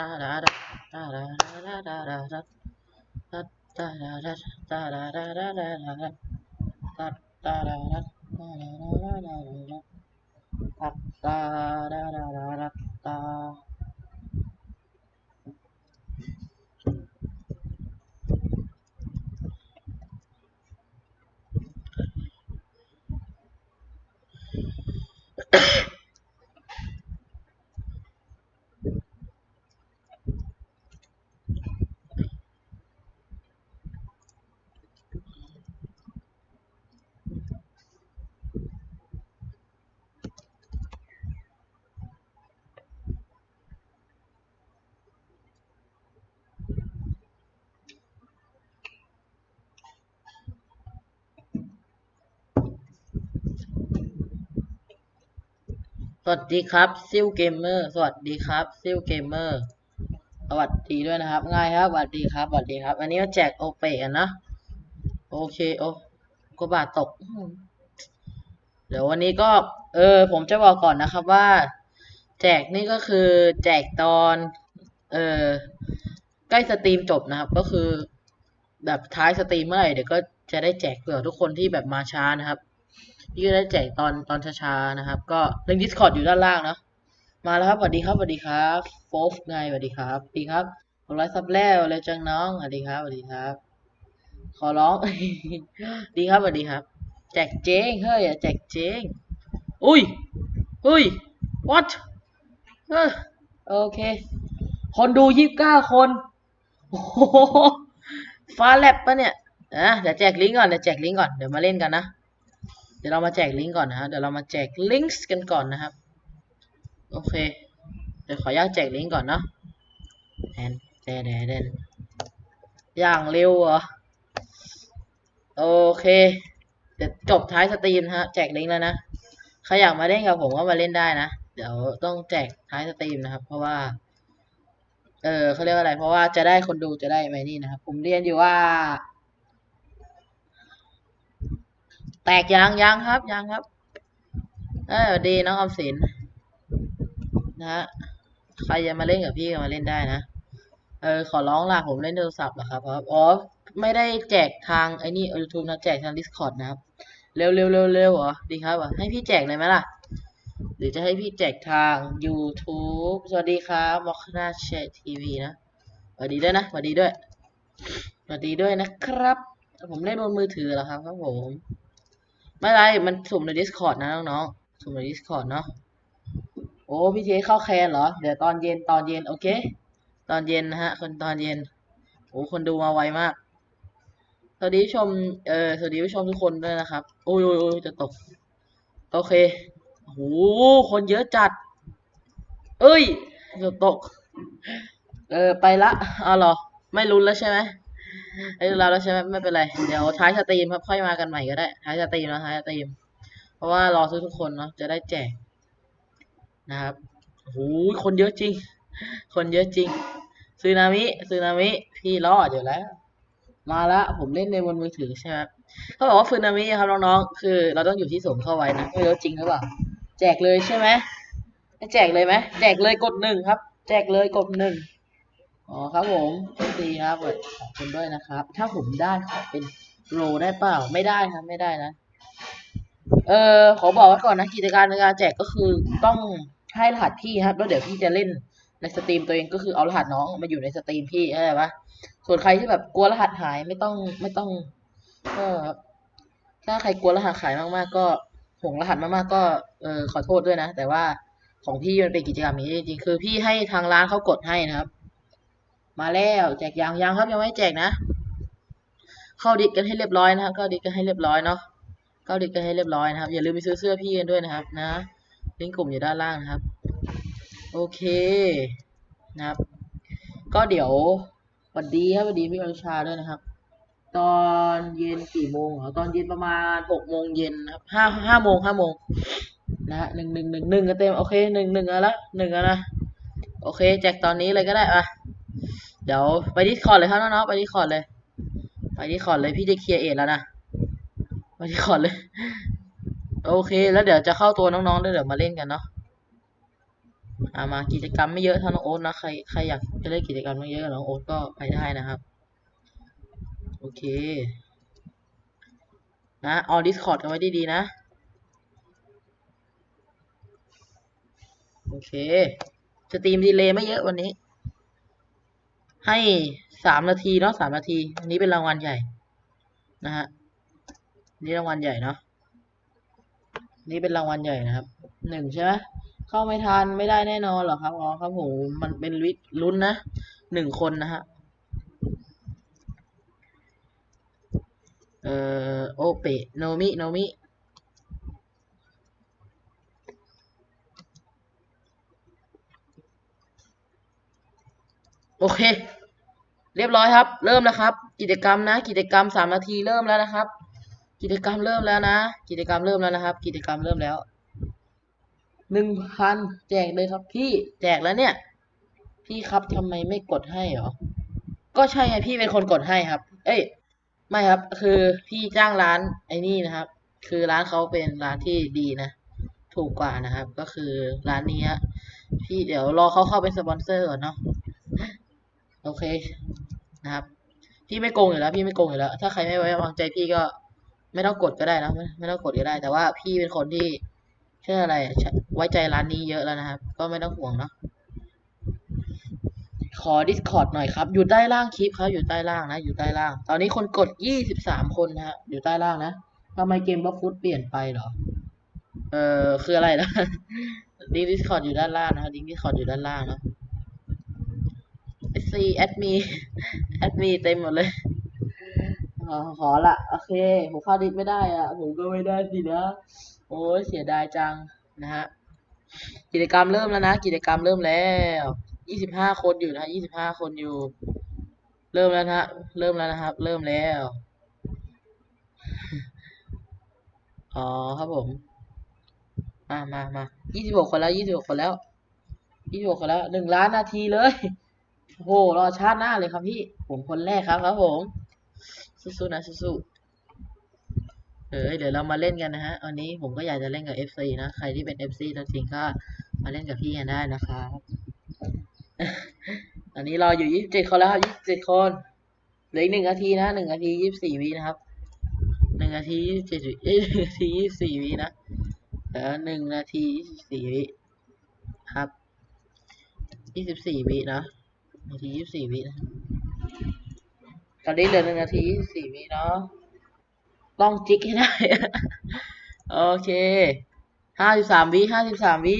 ตาดาดาตาดาดาดาดาดาตาตาดาดาตาดาดาดาดาดาดาตาตาดาดาตาดาดาดาดาตาตาดาดาดาดาตา ส วัสดีครับซิลเกมเมอร์สวัสดีครับซิลเกมเมอร์สวัสดีด้วยนะครับ ง่ายครับสวัสดีครับสวัสดีครับ อันนี้แจกโอเปกันนะ โอเคโอ้ก็บาทตก เดี๋ยววันนี้ก็ เออ ผมจะบอกก่อนนะครับว่า แจกนี่ก็คือแจกตอน เออใกล้สตรีมจบนะครับ ก็คือ แบบท้ายสตรีมเมื่อไหร่เดี๋ยวก็จะได้แจกเผื่อทุกคนที่แบบมาช้านะครับ พี่ก็ได้แจกตอนตอนช้าๆนะครับ ก็ลิงก์ Discord อยู่ด้านล่างเนาะมาแล้วครับสวัสดีครับสวัสดีครับโฟฟไงสวัสดีครับสวัสดีครับผมร้อยซับแล้วเลยจังน้องสวัสดีครับสวัสดีครับ ขอร้องดีครับสวัสดีครับ แจกเจงเฮ้ยอย่าแจกเจงอุ้ยอุ้ย what โอเค คนดูยี่สิบเก้าคนโอ้โหฟ้าแลบปะเนี่ยอะเดี๋ยวแจกลิงก์ก่อนเดี๋ยวแจกลิงก์ก่อนเดี๋ยวมาเล่นกันนะ เดี๋ยวเรามาแจกลิงก์ก่อนนะฮะเดี๋ยวเรามาแจกลิงก์กันก่อนนะครับ โอเค เดี๋ยวขออนุญาตแจกลิงก์ก่อนเนาะแอนแดนแดนแดนอย่างเร็วเหรอ โอเค เดี๋ยวจบท้ายสตรีมนะฮะ แจกลิงก์แล้วนะ ใครอยากมาเล่นกับผมก็มาเล่นได้นะ เดี๋ยวต้องแจกท้ายสตรีมนะครับ เพราะว่า เออเขาเรียกว่าอะไร เพราะว่าจะได้คนดูจะได้ไหมนี่นะครับ ผมเรียนอยู่ว่า แตกยังยังครับยังครับเออดีน้องออมสินนะฮะใครจะมาเล่นกับพี่ก็มาเล่นได้นะ เออขอร้องล่ะผมเล่นโทรศัพท์เหรอครับเพราะอ๋อไม่ได้แจกทางไอ้นี่ยูทูบนะแจกทาง Discord นะครับ เร็วเร็วเร็วเร็วเหรอดีครับเหรอให้พี่แจกเลยไหมล่ะ หรือจะให้พี่แจกทาง YouTube สวัสดีครับมอคนาเชทีวีนะสวัสดีด้วยนะสวัสดีด้วยสวัสดีด้วยนะครับ ผมเล่นบนมือถือเหรอครับครับผม ไม่ไรมันสุ่มใน Discord นะน้องๆสุ่มใน Discord เนาะโอ้พี่เจเข้าแคนเหรอ เดี๋ยวตอนเย็นตอนเย็นโอเค ตอนเย็นนะฮะ คนตอนเย็นโอ้คนดูมาไวมาก สวัสดีชมเออสวัสดีผู้ชมทุกคนด้วยนะครับ โอ้ยโอ้ยจะตก โอเคโอ้คนเยอะจัด เอ้ยจะตก เออไปละเอาหรอ ไม่รุนแล้วใช่ไหม ไอ้เราแล้วใช่ไหมไม่เป็นไร เดี๋ยวท้ายสตรีมครับค่อยมากันใหม่ก็ได้ ท้ายสตรีมนะท้ายสตรีม เพราะว่ารอซื้อทุกคนเนาะจะได้แจกนะครับโอ้โหคนเยอะจริง คนเยอะจริงซึนามิซึนามิ พี่รอดอยู่แล้ว มาละผมเล่นในบนมือถือใช่ไหมเขาบอกว่าซึนามิครับน้องๆคือ เราต้องอยู่ที่สูงเข้าไว้นะไม่รู้จริงหรือเปล่าแจกเลยใช่ไหมแจกเลยไหมแจกเลยกดหนึ่งครับ แจกเลยกดหนึ่ง อ๋อครับผมดีครับขอบคุณด้วยนะครับ ถ้าผมได้ขอเป็นโรได้เปล่า ไม่ได้ครับไม่ได้นะ เออขอบอกไว้ก่อนนะกิจการในการแจกก็คือต้องให้รหัสพี่ครับ แล้วเดี๋ยวพี่จะเล่นในสตรีมตัวเองก็คือเอารหัสน้องมาอยู่ในสตรีมพี่เข้าใจปะส่วนใครที่แบบกลัวรหัสหายไม่ต้องไม่ต้องก็ถ้าใครกลัวรหัสหายมากๆ ก็ห่วงรหัสมากๆก็เออขอโทษด้วยนะ แต่ว่าของพี่มันเป็นกิจกรรมนี้จริงๆคือพี่ให้ทางร้านเขากดให้นะครับ มาแล้วแจกยางยางครับยังไม่แจกนะ เข้าดิสกันให้เรียบร้อยนะครับเข้าดิสกันให้เรียบร้อยเนาะเข้าดิสกันให้เรียบร้อยนะครับ อย่าลืมไปซื้อเสื้อพี่กันด้วยนะครับ นะลิงก์กลุ่มอยู่ด้านล่างนะครับ โอเคนะครับ ก็เดี๋ยวสวัสดีครับสวัสดีพี่อนุชาด้วยนะครับ ตอนเย็นกี่โมงเหรอตอนเย็นประมาณหกโมงเย็นครับห้าห้าโมงห้าโมงนะฮะหนึ่งหนึ่งหนึ่งหนึ่งก็เต็มโอเคหนึ่งหนึ่งอะละหนึ่งอะนะโอเค แจกตอนนี้เลยก็ได้อะ เดี๋ยวไปดิสคอร์ดเลยครับน้องๆไปดิสคอร์ดเลย ไปดิสคอร์ดเลยพี่จะเคลียร์เอทแล้วนะไปดิสคอร์ดเลย โอเค แล้วเดี๋ยวจะเข้าตัวน้องๆด้วยเดี๋ยวมาเล่นกันเนาะอามากิจกรรมไม่เยอะเท่าน้องโอ๊ตนะใครใครอยากจะเล่นกิจกรรมไม่เยอะกับน้องโอ๊ตก็ไปได้นะครับ โอเค นะเอา Discord กันไว้ดีๆนะ โอเคสตรีมดีเลย์ไม่เยอะวันนี้ ให้สามนาทีเนาะสามนาที อันนี้เป็นรางวัลใหญ่นะฮะนี่รางวัลใหญ่เนาะนี่เป็นรางวัลใหญ่นะครับหนึ่งใช่ไหมเข้าไม่ทันไม่ได้แน่นอนหรอครับอ๋อครับผมมันเป็นวิลุ้นนะหนึ่งคนนะฮะเอ่อโอเปโนมิโนมิ โอเค เรียบร้อยครับ เริ่มแล้วครับ กิจกรรมนะ กิจกรรมสามนาทีเริ่มแล้วนะครับ กิจกรรมเริ่มแล้วนะ กิจกรรมเริ่มแล้วนะครับ กิจกรรมเริ่มแล้วหนึ่งพันแจกเลยครับพี่แจกแล้วเนี่ย พี่ครับทำไมไม่กดให้หรอ ก็ใช่ไงพี่เป็นคนกดให้ครับ เอ้ยไม่ครับ คือพี่จ้างร้านไอ้นี่นะครับ คือร้านเขาเป็นร้านที่ดีนะถูกกว่านะครับ ก็คือร้านนี้พี่เดี๋ยวรอเขาเข้าเป็นสปอนเซอร์ก่อนเนาะ โอเคนะครับ พี่ไม่โกงอยู่แล้ว พี่ไม่โกงอยู่แล้ว ถ้าใครไม่ไว้วางใจพี่ก็ไม่ต้องกดก็ได้นะไม่ต้องกดก็ได้ แต่ว่าพี่เป็นคนที่เชื่ออะไร ไว้ใจร้านนี้เยอะแล้วนะครับ ก็ไม่ต้องห่วงเนาะขอ Discord หน่อยครับ อยู่ใต้ล่างคลิปครับ อยู่ใต้ล่างนะ อยู่ใต้ล่าง ตอนนี้คนกดยี่สิบสามคนนะฮะ อยู่ใต้ล่างนะทำไมเกมบล็อกฟุตเปลี่ยนไปหรอ เออคืออะไรนะลิงก์ Discord อยู่ด้านล่างนะครับลิงก์ Discord อยู่ด้านล่างนะ ซีแอดมีแอดมีเต็มหมดเลยอขอละโอเคผมเข้าดิสไม่ได้อะผมก็ไม่ได้สินะโอ้ยเสียดายจังนะฮะกิจกรรมเริ่มแล้วนะ กิจกรรมเริ่มแล้วยี่สิบห้าคนอยู่นะยี่สิบห้าคนอยู่ เริ่มแล้วนะเริ่มแล้วนะครับ เริ่มแล้ว อ๋อครับผม มามามายี่สิบหกคนแล้วยี่สิบหกคนแล้วยี่สิบหกคนแล้วหนึ่งล้านนาทีเลย โอ้โหรอชาติหน้าเลยครับพี่ ผมคนแรกครับครับผม สู้ๆนะสู้ๆเออเดี๋ยวเรามาเล่นกันนะฮะวันนี้ผมก็อยากจะเล่นกับ FC นะ ใครที่เป็น FC ตัวจริงก็มาเล่นกับพี่กันได้นะครับตอนนี้รออยู่27คนแล้วครับ27คนเหลืออีกหนึ่งนาทีนะหนึ่งนาที24วินะครับหนึ่งนาที27วิเอ้ยหนึ่งนาที24วินะเหลือหนึ่งนาที24วิครับ24วินะ นาทียี่สิบสี่วินะตอนนี้เหลือหนึ่งนาทียี่สิบสี่วิเนาะต้องจิกให้ได้ โอเคห้าสิบสามวิห้าสิบสามวิ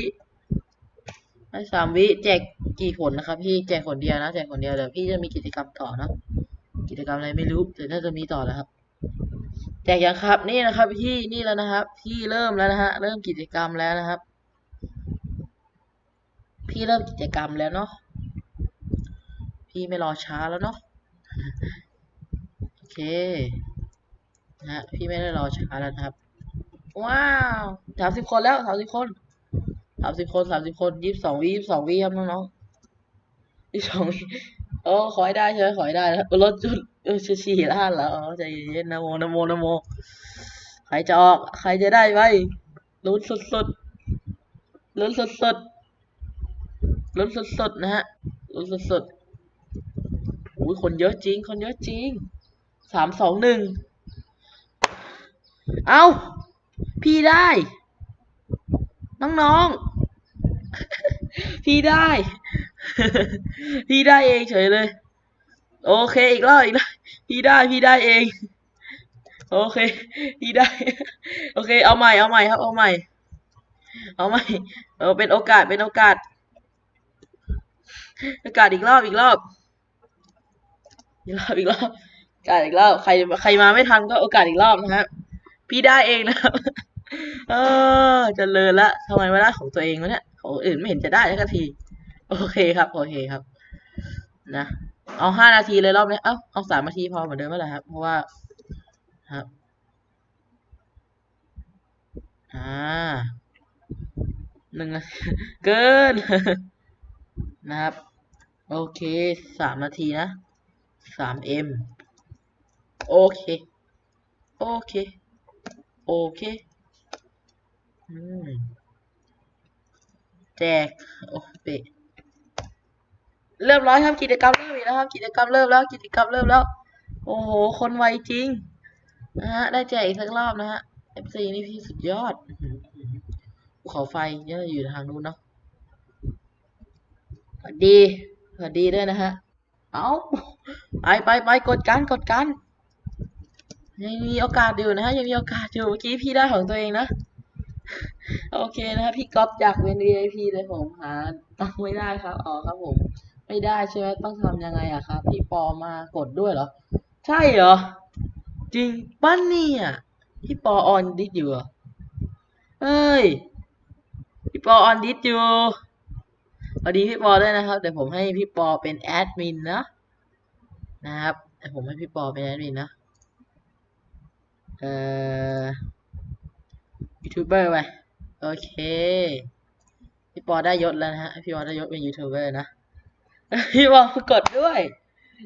ห้าสามวิแจกกี่ผลนะครับ พี่แจกคนเดียวนะแจกคนเดียวเดี๋ยวพี่จะมีกิจกรรมต่อนะกิจกรรมอะไรไม่รู้แต่น่าจะมีต่อแล้วครับแจกยังครับ นี่นะครับ พี่นี่แล้วนะครับ พี่เริ่มแล้วนะฮะเริ่มกิจกรรมแล้วนะครับ พี่เริ่มกิจกรรมแล้วเนาะ พี่ไม่รอช้าแล้วเนาะโอเคนะฮะพี่ไม่ได้รอช้าแล้วครับ ว้าวสามสิบคนแล้วสามสิบคนสามสิบคนสามสิบคนยี่สิบสองวิยี่สิบสองวิครับน้องๆยี่สิบสองวิโอ้ขอให้ได้ใช่ไหมขอให้ได้แล้วรถจุดเออชีชีล้านแล้วใจเย็นนะโมนะโมนะโมใครจะออก ใครจะได้ไว้ลุ้นสุดๆลุ้นสุดๆลุ้นสุดๆนะฮะลุ้นสุดๆ คนเยอะจริง คนเยอะจริง สามสองหนึ่ง เอาพี่ได้ น้องๆ พี่ได้ พี่ได้เองเฉยเลย โอเคอีกรอบอีกรอบพี่ได้พี่ได้เอง โอเค พี่ได้ โอเค เอาใหม่เอาใหม่ครับ เอาใหม่ เอาใหม่ เออเป็นโอกาสเป็นโอกาส โอกาสอีกรอบอีกรอบ อีกรอบอีกรอบโอกาสอีกรอบใครใครมาไม่ทันก็โอกาสอีกรอบนะครับพี่ได้เองนะครับเออเจริญละทำไมไม่ได้ของตัวเองวะเนี่ยของอื่นไม่เห็นจะได้สักที โอเคครับ โอเคครับ นะเอาห้านาทีเลยรอบนี้ เอ้าเอาสามนาทีพอเหมือนเดิมไหมล่ะครับ เพราะว่าครับอ่าหนึ่งเกินนะครับ โอเคสามนาทีนะ สามเอ็มโอเค โอเค โอเค อืม แจก โอ้เปเริ่มร้อยครับกิจกรรมเริ่มอีกแล้วครับกิจกรรมเริ่มแล้วกิจกรรมเริ่มแล้ว โอ้โห คนไวจริง นะฮะ ได้แจกอีกสักรอบนะฮะ FC นี่พี่สุดยอดอื้อหือภูเขาไฟเนี่ยอยู่ทางนู้นเนาะสวัสดีสวัสดีด้วยนะฮะ เอ้า ไปไปไปกดกันกดกันยังมีโอกาสอยู่นะฮะยังมีโอกาสอยู่เมื่อกี้พี่ได้ของตัวเองนะ โอเคนะครับพี่ก๊อฟจากเวน VIP เลยผมหาตังไม่ได้ครับอ๋อครับผม ไม่ได้ใช่ไหมต้องทำยังไงอะครับพี่ปอมากดด้วยเหรอ ใช่เหรอ จริงป้ะเนี่ยพี่ปอออนดิสอยู่เหรอเอ้ยพี่ปอออนดิสอยู่สวัสดีพี่ปอด้วยนะครับเดี๋ยวผมให้พี่ปอเป็นแอดมินนะ นะครับผมให้พี่ปอเป็นแอดมินนะเอ่อยูทูบเบอร์ไปโอเค พี่ปอได้ยศแล้วนะฮะพี่ปอได้ยศเป็นยูทูบเบอร์นะพี่ปอมากดด้วย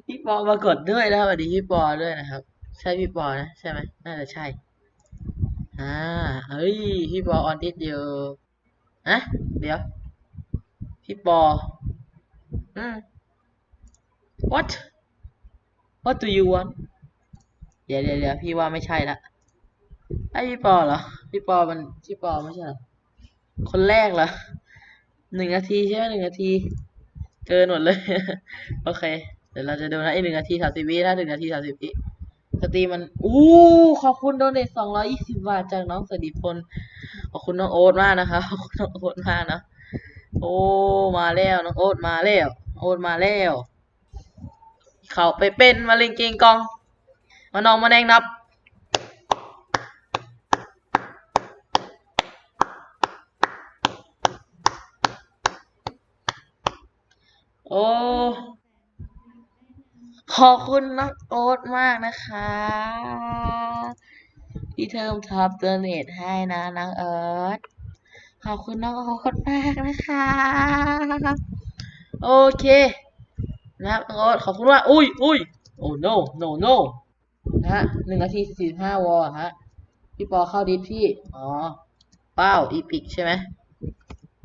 พี่ปอมากดด้วยนะครับสวัสดีพี่ปอด้วยนะครับ ใช่พี่ปอนะใช่ไหมน่าจะใช่อ่าเฮ้ยพี่ปอออนดิสอยู่อะเดี๋ยวพี่ปออืม what what do you want เดี๋ยวเดี๋ยวเดี๋ยวพี่ว่าไม่ใช่ละไอพี่ปอเหรอพี่ปอมันพี่ปอไม่ใช่เหรอคนแรกเหรอหนึ่งนาทีใช่ไหมหนึ่งนาทีเกินหมดเลย โอเค เดี๋ยวเราจะดูนะไอหนึ่งนาทีสามสิบวินะหนึ่งนาทีสามสิบวิสตรีมันอู้ขอบคุณโดเนทสองร้อยยี่สิบบาทจากน้องสดิพลขอบคุณน้องโอ๊ตมากนะคะขอบคุณน้องโอ๊ตมากนะโอ้มาแล้วน้องโอ๊ตมาแล้ว โอ๊ตมาแล้ว เขาไปเป็นมาเล่นเกงกองมานองมาแดงนับ โอ้ ขอบคุณน้องโอ๊ตมากนะคะ ที่เทิมท็อปเตอร์เนตให้นะน้องเอิร์ธขอบคุณน้องโอ๊ตมากนะคะ โอเค นะครับน้องโอ๊ตขอบคุณว่าอุ้ยอุ้ยโอ้ no no no นะฮะหนึ่งนาทีสี่สิบห้าวอลฮะพี่ปอเข้าดิสพี่ อ๋อเป้าอีพิกใช่ไหม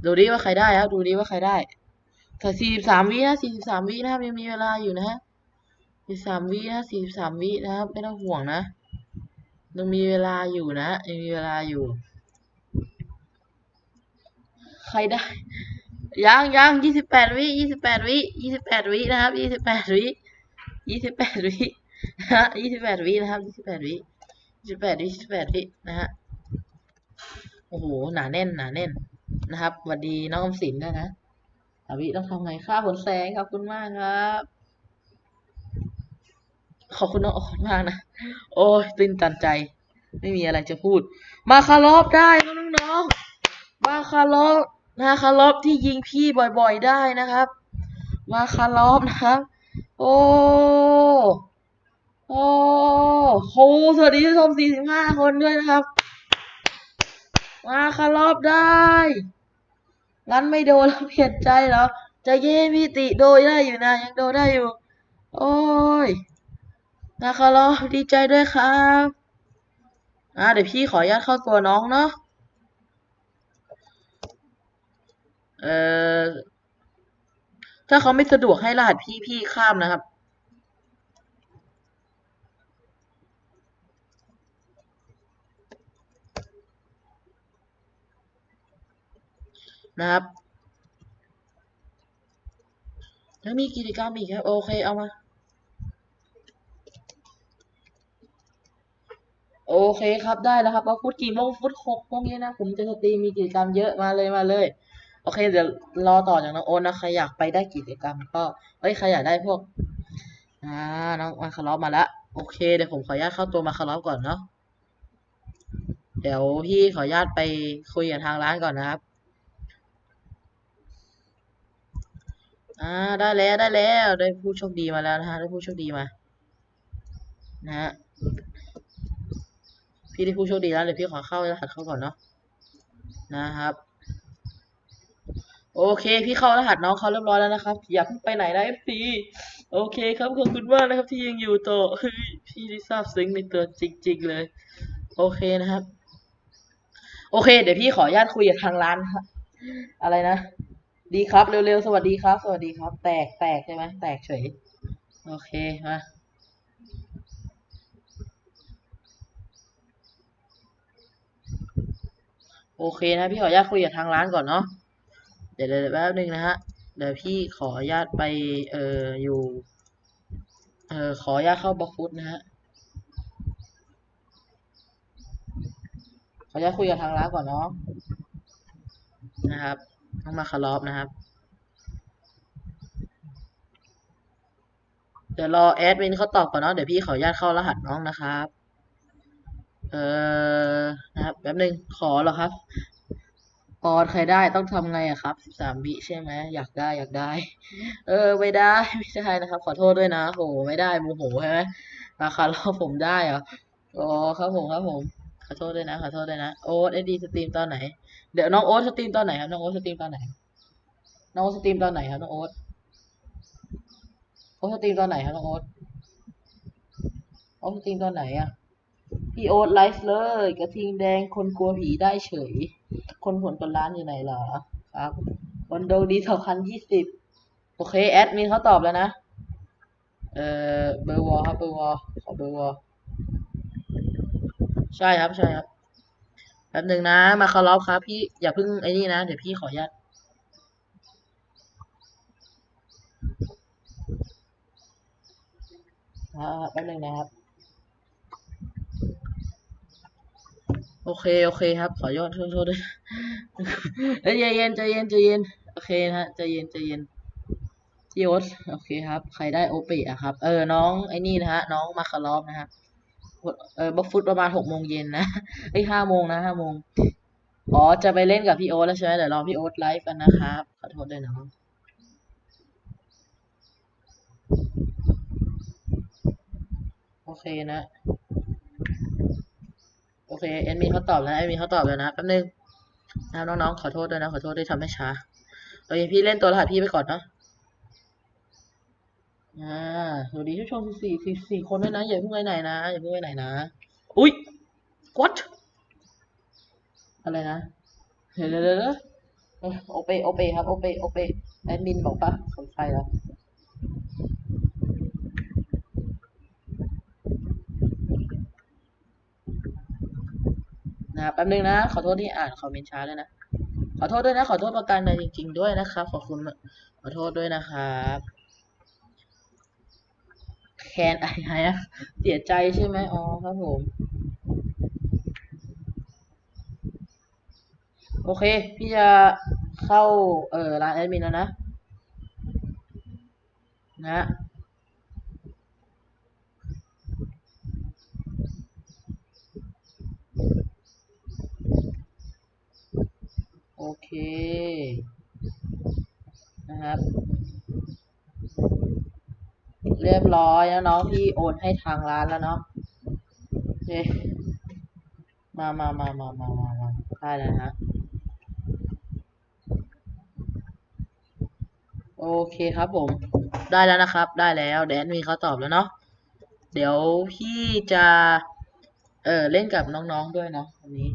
ดูดิว่าใครได้ครับ ดูดิว่าใครได้แต่สี่สิบสามวินะสี่สิบสามวินะครับยังมีเวลาอยู่นะฮะสี่สามวินะสี่สิบสามวินะครับไม่ต้องห่วงนะยังมีเวลาอยู่นะยังมีเวลาอยู่ ใครได้ ยังยังยี่สิบแปดวิยี่สิบแปดวิยี่สิบแปดวินะครับยี่สิบแปดวิยี่สิบแปดวิฮะยี่สิบแปดวินะครับยี่สิบแปดวิยี่สิบแปดวิยี่สิบแปดวินะฮะโอ้โหหนาแน่นหนาแน่นนะครับสวัสดีน้องอมสินด้วยนะอาวิต้องทำไงค่าผลแสงขอบคุณมากครับ ขอบคุณน้องโอ๊ตมากนะโอ้ยตื่นตันใจ ไม่มีอะไรจะพูด มาคารอบได้นะน้องๆมาคารอบ นะคารอบที่ยิงพี่บ่อยๆได้นะครับ มาคารอบนะครับ โอ้โอ้โหสวัสดีผู้ชม 45 คนด้วยนะครับ มาคารอบได้งั้นไม่โดนแล้วเปลี่ยนใจเหรอจะเย็นพี่ติโดยได้อยู่นะ ยังโดนได้อยู่ โอ้ยนาคารอบดีใจด้วยครับอ่าเดี๋ยวพี่ขออนุญาตเข้าตัวน้องเนาะ เอ่อ ถ้าเขาไม่สะดวกให้รหัสพี่พี่ข้ามนะครับ นะครับยังมีกิจกรรมอีกครับ โอเค เอามา โอเคครับได้แล้วครับว่าฟุตกี่โมงฟุตหกโมงเย็นนะ ผมจะสตรีมมีกิจกรรมเยอะมาเลยมาเลย โอเคเดี๋ยวรอต่อจากน้องโอนนะใครอยากไปได้กิจกรรม ก็เอ้ยใครอยากได้พวกอ่าน้องมาคารอฟมาละโอเคเดี๋ยวผมขออนุญาตเข้าตัวมาคารอฟก่อนเนาะเดี๋ยวพี่ขออนุญาตไปคุยกับทางร้านก่อนนะครับอ่าได้แล้วได้แล้วได้ผู้โชคดีมาแล้วนะฮะได้ผู้โชคดีมานะฮะพี่ได้ผู้โชคดีแล้วเดี๋ยวพี่ขอเข้ารหัสเข้าก่อนเนาะนะครับ โอเค พี่เข้ารหัสน้องเขาเรียบร้อยแล้วนะครับ อย่าเพิ่งไปไหนนะ FC โอเคครับขอบคุณมากนะครับ ที่ยังอยู่ต่อเฮ้ยพี่ได้ทราบซึ้งในตัวจริงๆเลย โอเคนะครับ โอเค เดี๋ยวพี่ขออนุญาตคุยกับทางร้านครับอะไรนะดีครับเร็วๆสวัสดีครับ สวัสดีครับ แตกแตกใช่ไหมแตกเฉย โอเคมาโอเคนะพี่ขออนุญาตคุยกับทางร้านก่อนเนาะ ดี๋ยวเดี๋ยวแป๊บนึงนะฮะ เดี๋ยวพี่ขออนุญาตไปเอ่ออยู่ เอ่อขออนุญาตเข้าบล็อกฟุตนะฮะ ขออนุญาตคุยกับทางร้านก่อนเนาะ นะครับ ต้องมาคารอบนะครับ เดี๋ยวรอแอดมินเขาตอบก่อนเนาะ เดี๋ยวพี่ขออนุญาตเข้ารหัสน้องนะครับ เอ่อ นะครับ แป๊บนึง ขอเหรอครับ ปอนใครได้ต้องทำไงอะครับสิบสามวิใช่ไหมอยากได้อยากได้ เออไม่ได้ไม่ได้นะครับ ขอโทษด้วยนะโหไม่ได้โมโหใช่ไหมราคารอบผมได้เหรออ๋อครับผมครับผมขอโทษด้วยนะขอโทษด้วยนะโอ๊ตไอดีสตรีมตอนไหนเดี๋ยวน้องโอ๊ตสตรีมตอนไหนครับน้องโอ๊ตสตรีมตอนไหนน้องโอ๊ตสตรีมตอนไหนครับน้องโอ๊ตโอ๊ตสตรีมตอนไหนครับน้องโอ๊ตโอ๊ตสตรีมตอนไหนอะพี่โอ๊ตไลฟ์เลย กระทิงแดงคนกลัวผีได้เฉย คนผลกันร้านอยู่ไหนเหรอครับวันโดดีสองพันยี่สิบโอเค แอดมินเขาตอบแล้วนะ เออเบอร์วอลครับเบอร์วอลขอเบอร์วอลใช่ครับใช่ครับแป๊บหนึ่งนะ มาคารพครับ พี่อย่าเพิ่งไอ้นี่นะ เดี๋ยวพี่ขออนุญาตอ่าแป๊บหนึ่งนะครับ โอเค โอเคครับ ขอยอดโทษโทษด้วยเอ้ยใจเย็นใจเย็นใจเย็น โอเคนะฮะใจเย็นใจเย็นพี่โอ๊ตโอเคครับ ใครได้โอเปอะครับ เออ น้องไอ้นี่นะฮะ น้องมาคารอฟนะฮะ เออบล็อกฟุตประมาณหกโมงเย็นนะไอ้ห้าโมงนะห้าโมง อ๋อ จะไปเล่นกับพี่โอ๊ตแล้วใช่ไหมเดี๋ยวรอพี่โอ๊ตไลฟ์กันนะครับ ขอโทษด้วยน้องโอเคนะ โอเคแอดมินเขาตอบแล้วแอดมินเขาตอบแล้วนะแป๊บนึงนะน้องๆขอโทษด้วยนะขอโทษที่ทำให้ช้าโอเคพี่เล่นตัวรหัสพี่ไปก่อนเนาะอ่าสวัสดีผู้ชมสี่สี่สี่คนด้วยนะอย่าเพิ่งไปไหนนะอย่าเพิ่งไปไหนนะอุ้ย what อะไรนะเดี๋ยวเดี๋ยวเดี๋ยวเอ้ยโอเปโอเปครับโอเปโอเปแอดมินบอกปะสงสัยแล้ว นะแป๊บนึงนะ ขอโทษที่อ่านคอมเมนต์ช้าเลยนะ ขอโทษด้วยนะ ขอโทษประการใดจริง ๆ ด้วยนะครับ ขอบคุณ ขอโทษด้วยนะครับ แคนอะไรนะเสียใจใช่ไหมอ๋อครับผม โอเค พี่จะเข้า เออร้านแอดมินแล้วนะ นะ โอเค นะครับ เรียบร้อยแล้วเน้องพี่โอนให้ทางร้านแล้วเนาะโอเคมามามามามามามาได้แล้วนะฮะโอเคครับผม ได้แล้วนะครับ ได้แล้วแดนมีเขาตอบแล้วเนาะเดี๋ยวพี่จะ เออเล่นกับน้องๆด้วยเนาะวันนี้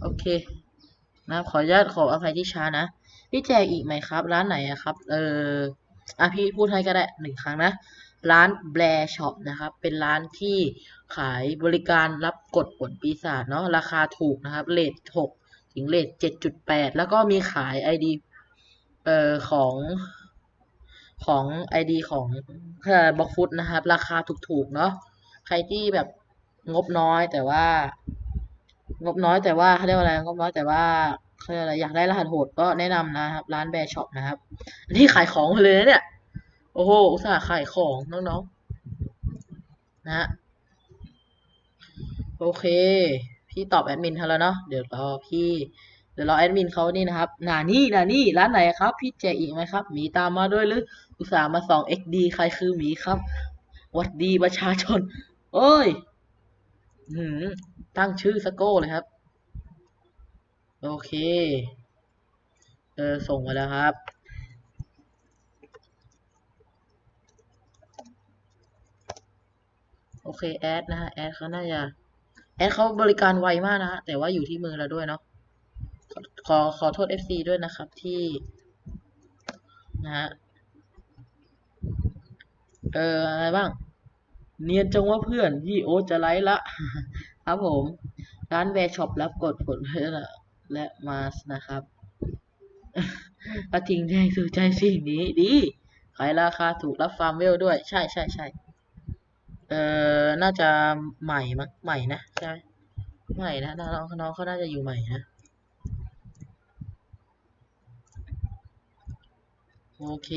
โอเค นะขออนุญาตขออภัยที่ช้านะ พี่แจกอีกไหมครับ ร้านไหนอะครับ เออ อะพี่พูดให้ก็ได้หนึ่งครั้งนะร้านแบร์ช็อปนะครับ เป็นร้านที่ขายบริการรับกดผลปีศาจเนาะราคาถูกนะครับเลทหกถึงเลทเจ็ดจุดแปดแล้วก็มีขายไอดีเอ่อของของไอดีของเอ่อบล็อกฟุตนะครับ ราคาถูกๆเนาะใครที่แบบงบน้อยแต่ว่า งบน้อยแต่ว่าเขาเรียกว่าอะไรงบน้อยแต่ว่า เขาเรียกอะไรอยากได้รหัสโหดก็แนะนำนะครับ ร้านแบร์ช็อปนะครับอันนี้ขายของมาเลยนะเนี่ย โอ้โหอุตส่าห์ขายของน้องๆ นะฮะโอเค พี่ตอบแอดมินให้แล้วเนาะเดี๋ยวรอพี่เดี๋ยวรอแอดมินเขานี่นะครับนานี่นานี่ร้านไหนครับ พี่แจกอีกไหมครับหมีตามมาด้วยหรืออุตส่าห์มาส่อง XD ใครคือหมีครับหวัดดีประชาชน โอ้ยหืมตั้งชื่อสโก้เลยครับ โอเค เออ ส่งมาแล้วครับ โอเค แอดนะฮะ แอดเขาน่าจะ แอดเขาบริการไวมากนะฮะ แต่ว่าอยู่ที่มือเราด้วยเนาะ ขอขอขอโทษ FC ด้วยนะครับที่ นะฮะ เออ อะไรบ้าง เนียนจังว่าเพื่อนพี่โอจะไลฟ์ละ ครับผมร้านแวร์ช็อปรับกดผลและ และมาสนะครับกระทิงแดงสู่ใจสิ่งนี้ดีขายราคาถูกรับฟาร์มเวลด้วย ใช่ใช่ใช่เออน่าจะใหม่มั้งใหม่นะใช่ไหมใหม่นะน้องน้องเขาน่าจะอยู่ใหม่นะโอเค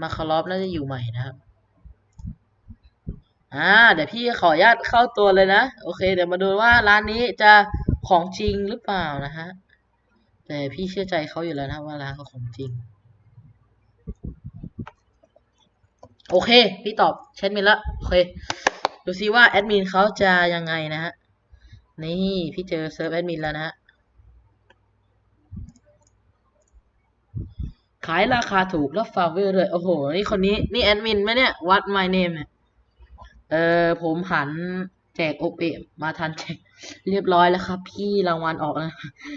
มาคารอฟน่าจะอยู่ใหม่นะครับ อ่าเดี๋ยวพี่ขออนุญาตเข้าตัวเลยนะ โอเค เดี๋ยวมาดูว่าร้านนี้จะของจริงหรือเปล่านะฮะ แต่พี่เชื่อใจเขาอยู่แล้วนะว่าร้านเขาของจริง โอเค พี่ตอบแชทมินละโอเค ดูซิว่าแอดมินเขาจะยังไงนะฮะ นี่พี่เจอเซิร์ฟแอดมินแล้วนะฮะขายราคาถูกแล้วฟาเวอร์เลย โอ้โห นี่คนนี้ นี่แอดมินไหมเนี่ย วัด my name เนี่ย เออผมหันแจกโอเปมาทันแจกเรียบร้อยแล้วครับ พี่รางวัลออกนะ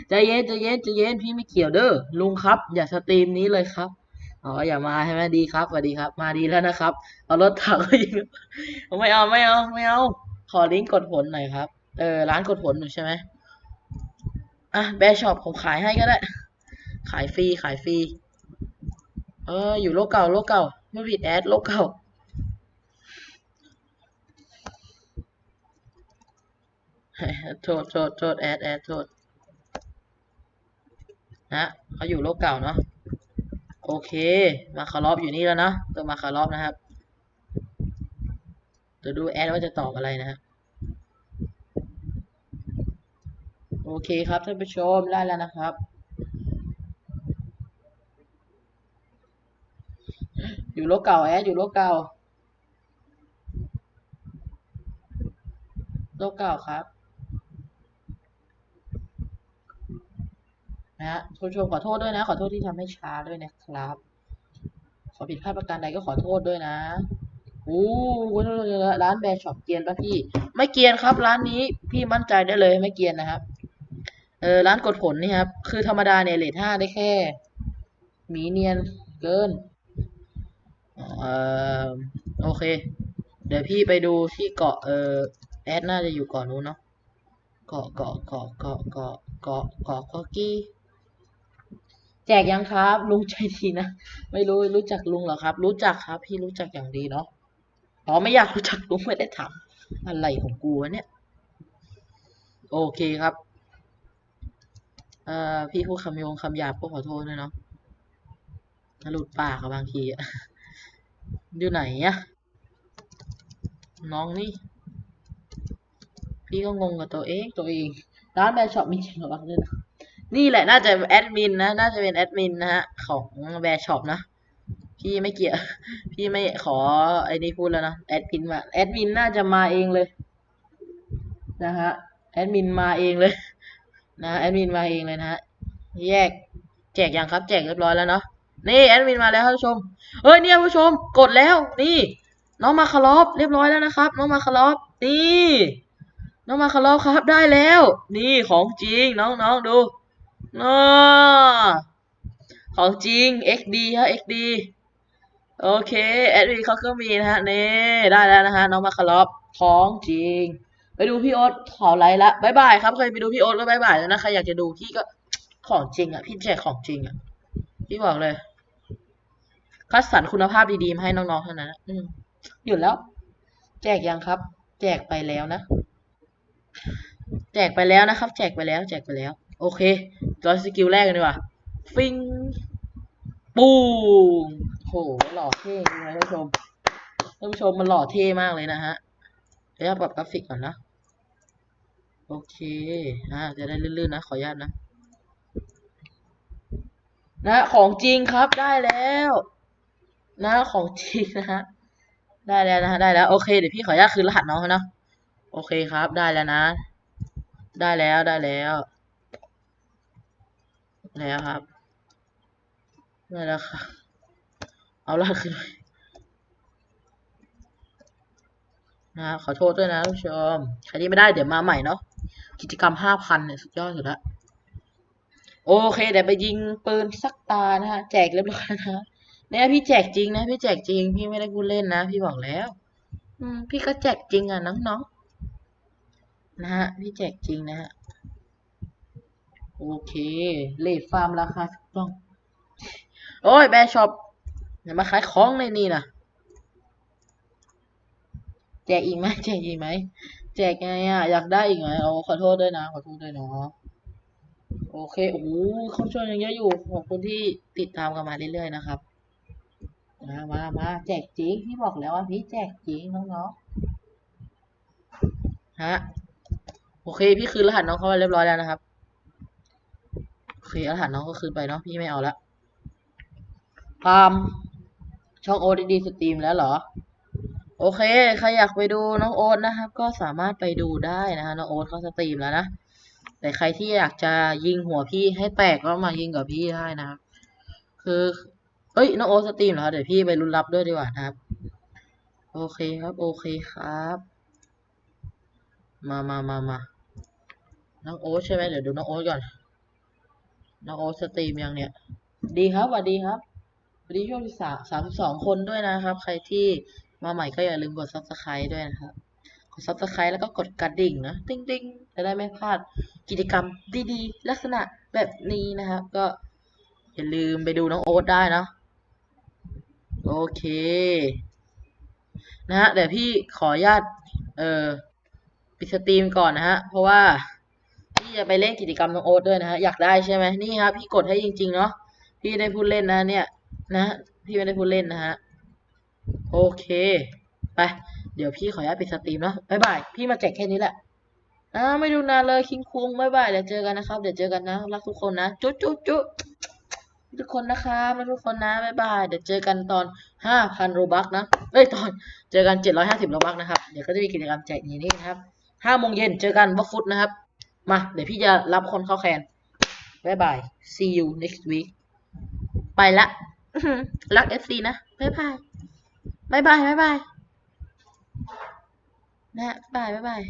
ใจเย็นใจเย็นใจเย็นพี่ไม่เกี่ยวเด้อลุงครับ อย่าสตรีมนี้เลยครับอ๋ออย่ามาใช่ไหมดีครับสวัสดีครับ มาดีแล้วนะครับ เอารถถังไม่เอาไม่เอาไม่เอาขอลิงก์กดผลหน่อยครับเออร้านกดผลอยู่ใช่ไหมอะแบร์ช็อปผมขายให้ก็ได้ ขายฟรีขายฟรีเอออยู่โลกเก่าโลกเก่าไม่ผิดแอดโลกเก่า โทษ โทษ โทษ แอด แอด โทษ นะเขาอยู่โลกเก่าเนาะ โอเค มาคารอบอยู่นี่แล้วเนาะตัวมาคารอบนะครับ เดี๋ยวดูแอดว่าจะตอบอะไรนะฮะโอเคครับท่านผู้ชมได้แล้วนะครับ อยู่โลกเก่าแอดอยู่โลกเก่าโลกเก่าครับ นะฮะคุณผู้ชมขอโทษด้วยนะ ขอโทษที่ทำให้ช้าด้วยนะครับ ขอผิดพลาดประการใดก็ขอโทษด้วยนะอู้ร้านแบร์ช็อปเกียนป่ะพี่ ไม่เกียนครับ ร้านนี้พี่มั่นใจได้เลยไม่เกียนนะครับ เออร้านกดผลนี่ครับ คือธรรมดาเนี่ยเลทห้าได้แค่หมีเนียนเกินเออโอเค เดี๋ยวพี่ไปดูที่เกาะเออแอดน่าจะอยู่เกาะนู้นเนาะเกาะเกาะเกาะเกาะเกาะเกาะเกาะเกาะกี้ แจกยังครับ ลุงใจดีนะ ไม่รู้รู้จักลุงเหรอครับ รู้จักครับ พี่รู้จักอย่างดีเนาะอ๋อไม่อยากรู้จักลุงไม่ได้ถามอะไรของกูวะเนี่ย โอเคครับเอ่อพี่พูดคำโยงคำหยาบก็ขอโทษด้วยเนาะหลุดปากบางทีอะอยู่ไหนอะน้องนี่ พี่ก็งงกับตัวเองตัวเองร้านแบรนด์ช็อปมีจริงเหรอวะเนี่ยนะ นี่แหละน่าจะแอดมินนะ น่าจะเป็นแอดมินนะฮะ ของแบรนด์ช็อปนะ พี่ไม่เกี่ยวพี่ไม่ขอไอ้นี่พูดแล้วนะแอดมินมาแอดมินน่าจะมาเองเลย นะฮะแอดมินมาเองเลย นะแอดมินมาเองเลยนะฮะแยกแจกยังครับ แจกเรียบร้อยแล้วเนาะนี่แอดมินมาแล้วท่านผู้ชมเฮ้ยเนี่ยผู้ชม กดแล้ว นี่ น้องมาคารอบเรียบร้อยแล้วนะครับ น้องมาคารอบนี่น้องมาคารอบครับได้แล้ว นี่ของจริงน้องน้องดู น้อของจริง XD ฮะ XD โอเคแอดมินเขาก็มีนะฮะนี่ได้แล้วนะฮะน้องมาคารอบของจริง ไปดูพี่โอ๊ตขอไลน์ละบายบายครับเคยไปดูพี่โอ๊ตก็บายบายแล้วนะใครอยากจะดูพี่ก็ของจริงอะพี่แจกของจริงอะพี่บอกเลยคัดสรรคุณภาพดีๆมาให้น้องๆเท่านั้นอืมหยุดแล้ว แจกยังครับ แจกไปแล้วนะ แจกไปแล้วนะครับ แจกไปแล้ว แจกไปแล้ว โอเครอสกิลแรกกันดีกว่าฟิงปูงโหหล่อเท่จริงเลยท่านผู้ชมท่านผู้ชมมันหล่อเท่มากเลยนะฮะเดี๋ยวปรับกราฟิกก่อนนะโอเคอ่าจะได้ลื่นๆนะ ขออนุญาตนะ นะ ของจริงครับได้แล้ว นะของจริงนะฮะได้แล้วนะฮะได้แล้วโอเคเดี๋ยวพี่ขออนุญาตคืนรหัสน้องเขานะโอเคครับ ได้แล้วนะ ได้แล้วได้แล้ว แล้วครับได้แล้วครับเอารหัสคืนไปนะขอโทษด้วยนะท่านผู้ชม ใครที่ไม่ได้เดี๋ยวมาใหม่เนาะ กิจกรรมห้าพันเนี่ยสุดยอดสุดละ โอเคเดี๋ยวไปยิงปืนสักตานะฮะ แจกเรียบร้อยนะเนี่ยพี่แจกจริงนะ พี่แจกจริง พี่ไม่ได้พูดเล่นนะ พี่บอกแล้ว อืม พี่ก็แจกจริงอะน้องๆนะฮะ พี่แจกจริงนะฮะ โอเค เลทฟาร์มราคาถูกต้อง โอ้ย แบร์ช็อปอย่ามาขายของในนี่นะแจกอีกไหมแจกอีกไหมแจกไงอะ อยากได้อีกไหมโอ้ขอโทษด้วยนะ ขอโทษด้วยเนาะโอเค โอ้โหคนช่วยยังเยอะอยู่ ขอบคุณที่ติดตามกันมาเรื่อยๆนะครับ มามามาแจกจริงพี่บอกแล้วว่าพี่แจกจริงน้องๆ ฮะ โอเค พี่คืนรหัสน้องเข้ามาเรียบร้อยแล้วนะครับ เครหัสน้องก็คืนไปเนาะพี่ไม่เอาละพามช่องโอดีสตรีมแล้วเหรอ โอเค ใครอยากไปดูน้องโอ๊ตนะครับ ก็สามารถไปดูได้นะฮะน้องโอ๊ตเขาสตรีมแล้วนะแต่ใครที่อยากจะยิงหัวพี่ให้แตกก็มายิงกับพี่ได้นะครับ คือเอ้ยน้องโอ๊ตสตรีมเหรอเดี๋ยวพี่ไปรุนรับด้วยดีกว่านะครับ โอเคครับ โอเคครับ มามามามาน้องโอ๊ตใช่ไหมเดี๋ยวดูน้องโอ๊ตก่อน น้องโอ๊ตสตรีมยังเนี่ย ดีครับสวัสดีครับสวัสดีช่วงที่สามสามสิบสองคนด้วยนะครับ ใครที่มาใหม่ก็อย่าลืมกด subscribe ด้วยนะครับ กด subscribe แล้วก็กดกระดิ่งนะ ติ๊งติ๊งจะได้ไม่พลาดกิจกรรมดีๆ ลักษณะแบบนี้นะครับ ก็อย่าลืมไปดูน้องโอ๊ตได้นะ โอเค นะฮะเดี๋ยวพี่ขออนุญาตเอ่อปิดสตรีมก่อนนะฮะ เพราะว่า จะไปเล่นกิจกรรมน้องโอ๊ตด้วยนะฮะอยากได้ใช่ไหมนี่ครับพี่กดให้จริง ๆ เนาะพี่ได้พูดเล่นนะเนี่ยนะพี่ไม่ได้พูดเล่นนะฮะโอเคไปเดี๋ยวพี่ขออนุญาตปิดสตรีมเนาะบ๊ายบายพี่มาแจกแค่นี้แหละอ่าไม่ดูนานเลยคิงคุงบ๊ายบายเดี๋ยวเจอกันนะครับเดี๋ยวเจอกันนะรักทุกคนนะจุ๊จุ๊จุ๊ทุกคนนะครับรักทุกคนนะบ๊ายบายเดี๋ยวเจอกันตอนห้าพันโรบักนะเอ้ยตอนเจอกันเจ็ดร้อยห้าสิบโรบักนะครับเดี๋ยวก็จะมีกิจกรรมแจกอย่างนี้นะครับห้าโมงเย็นเจอกันวอฟฟุตนะครับ มา เดี๋ยวพี่จะรับคนเข้าแคนบ๊ายบาย see you next week ไปละอื้อหือรักเอฟซีนะบ๊ายบายบ๊ายบายบ๊ายบายนะบ๊ายบายบ๊ายบาย